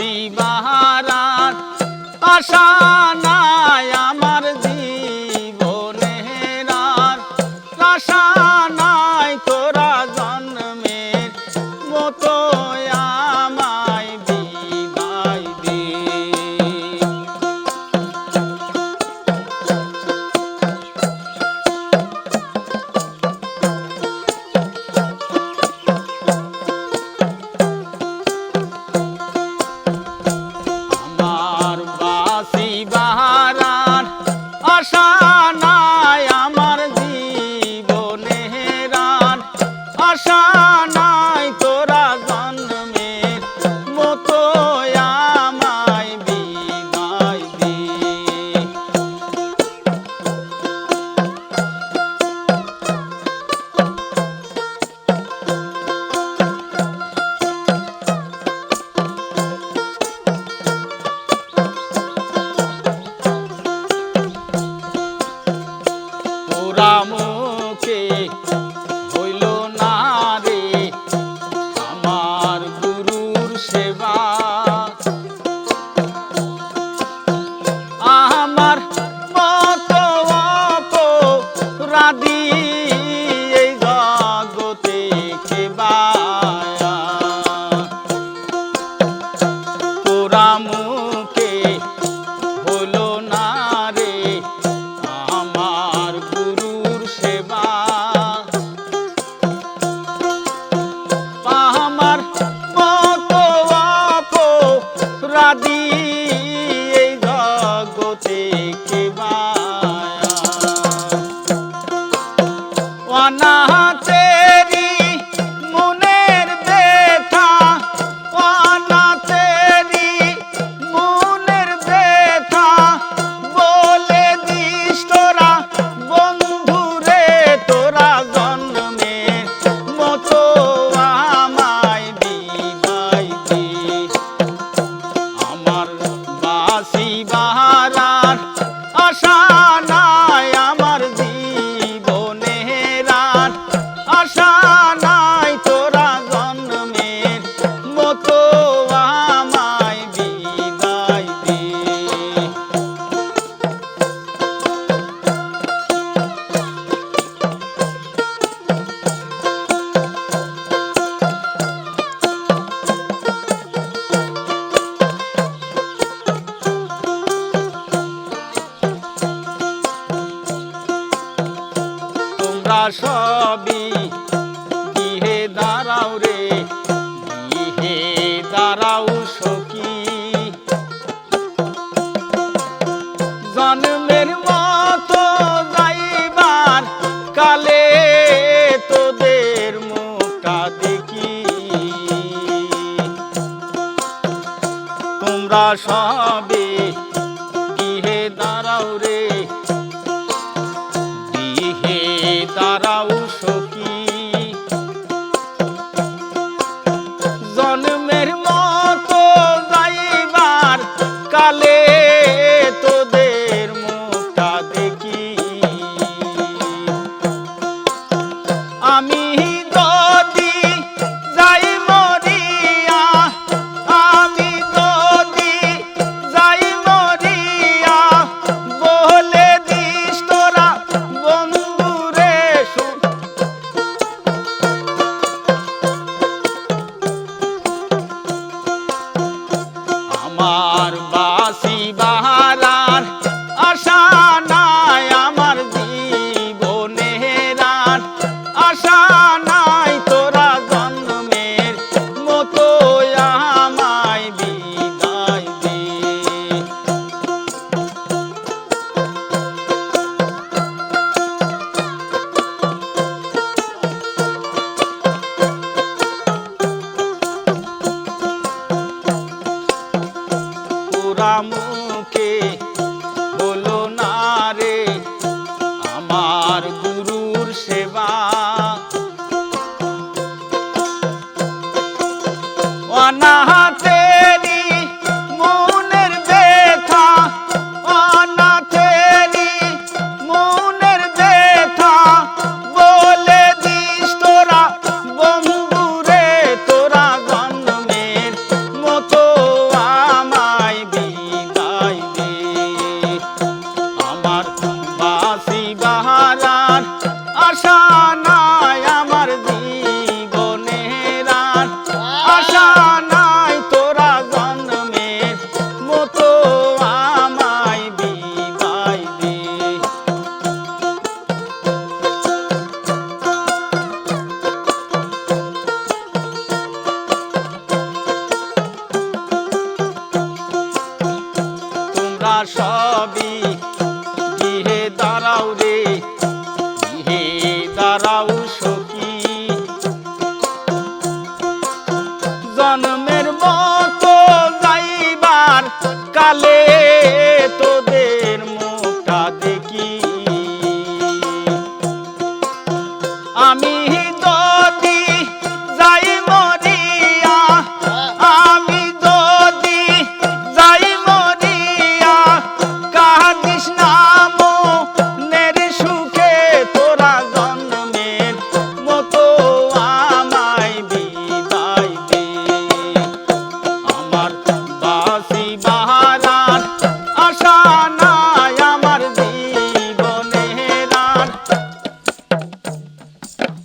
দিবাহারাত আশা নাই আমার জীবনের আশা সবই। গৃহে দাঁড়াও রে গৃহে দাঁড়াও দাঁড়াও আমার বাসি বাহা